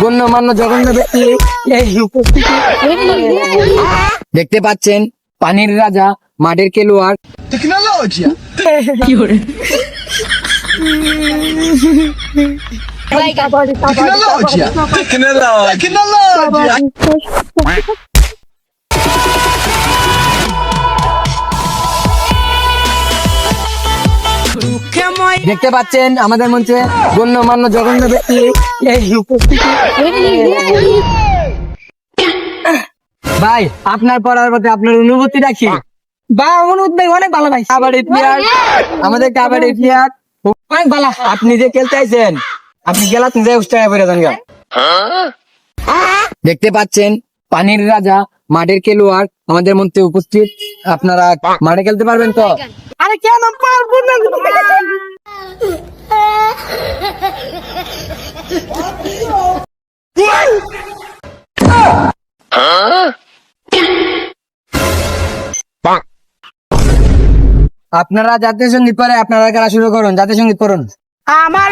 গণ্যমান্য জঘন্য ব্যক্তি এই উপস্থিতি দেখতে পাচ্ছেন পানির রাজা মাঠের খেলোয়াড়। Tecnologia! দেখতে পাচ্ছেন আমাদের মঞ্চে গণ্যমান্য জঘন্য ব্যক্তি এই উপস্থিতি। ভাই আপনার পড়ার প্রতি আপনার অনুভূতিটা কি? বা অনুভূতি অনেক ভালো ভাই। কাবাডি প্লেয়ার আমাদের কাবাডি প্লেয়ার। অনেক ভালো। আপনি যে খেলতে আইছেন আপনি গেলাত যে উস্তায় পড়ে যান দেখতে পাচ্ছেন পানির রাজা মাঠের খেলোয়াড় আমাদের মধ্যে উপস্থিত। আপনারা মাঠে খেলতে পারবেন তো? আরে কেন পারব না? আপনারা জাতীয় সংগীত পরে আপনারা খেলা শুরু করুন জাতীয় সংগীত পড়ুন। আমার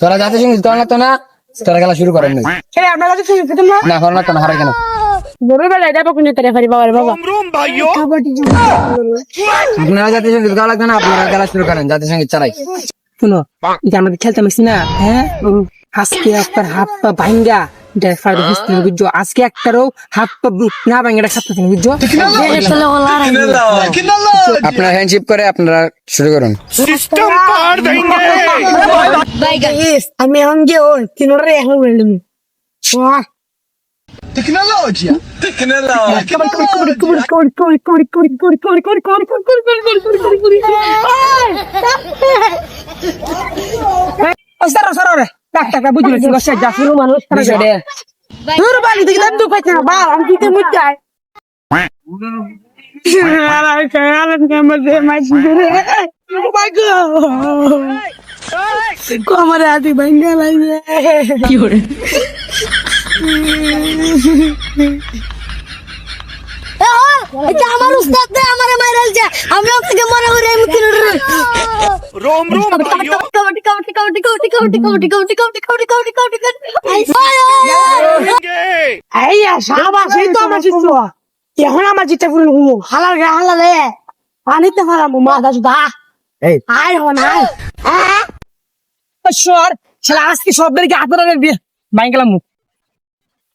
তোরা জাতীয় সংগীত করেন না তো না তোরা খেলা শুরু করেন। এই আপনার না? করেন না হারাই কেন? বড় বেলা এটা কোন তারে ফারি বাবার বাবা। আপনারা জাতীয় সংগীত গাওয়া লাগবে না আপনারা খেলা শুরু করেন জাতীয় সংগীত চালাই। শুনো এটা আমাদের খেলতে পারছি না হ্যাঁ? আজকে একটার হাত পা ভাঙ্গা ফাড়ি বুঝতে বুঝছ? আজকে একটারও হাত পা না ভাঙ্গা এটা সাথে বুঝছ! আপনারা হ্যান্ডশিপ করে আপনারা শুরু করুন। আমি এখন গিয়ে তিনোরে এখন বললাম Tecnologia! Tecnologia! Sarah, Sarah, tak tak aku juga sudah sejak dulu manusia bisa deh. Turun balik di dalam tuh kacang balang kita muncul. Alah, kayalan kamar dia masih dulu. Oh my god! Kau marah hati bangga lagi. Cute. এটা আমার উস্তাদ দে আমারে মাইরাল যা আমি ওকে মনে করে কিনে Rome Rome এই এই তো আমার এখন আমার জিতে পুরো হুমো হালার গা হালালে পানিতে হারামো মা দাসু দা এই আয় হন আয় সর শালা আজকে সব গেলাম মুখ খেলেগা এটা ভিডিও আছে রোম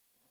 রোম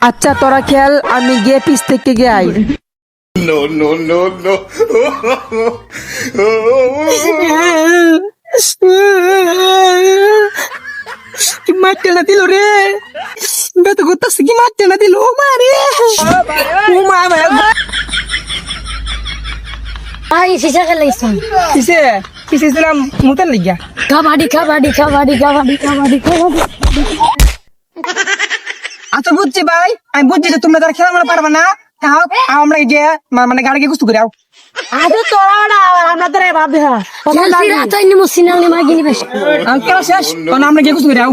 আচ্ছা তোরা খেল আমি গিয়ে পিস থেকে গিয়ে আই। No, no, no, no. কি মারতে না দিল রে? বেত করতেছে কি মারতে না দিল? ও মারে ও মা আই ফিসা খেলাইছেন কিসে কিসে ছিলাম মুতার লাগিয়া। কাবাডি কাবাডি কাবাডি কাবাডি কাবাডি কাবাডি। আচ্ছা বুঝছি ভাই। আমি বুঝছি যে তোমরা তার খেলা মানে পারবে না তাও আমরা গিয়ে মা- মানে গাড়ি গিয়ে কুস্তু করে আও। আরে তোরা আমরা তো রে হ্যাঁ। মসিনা নে বেশ। আমি শেষ? তখন আমরা গিয়ে কুস্তু করে আও।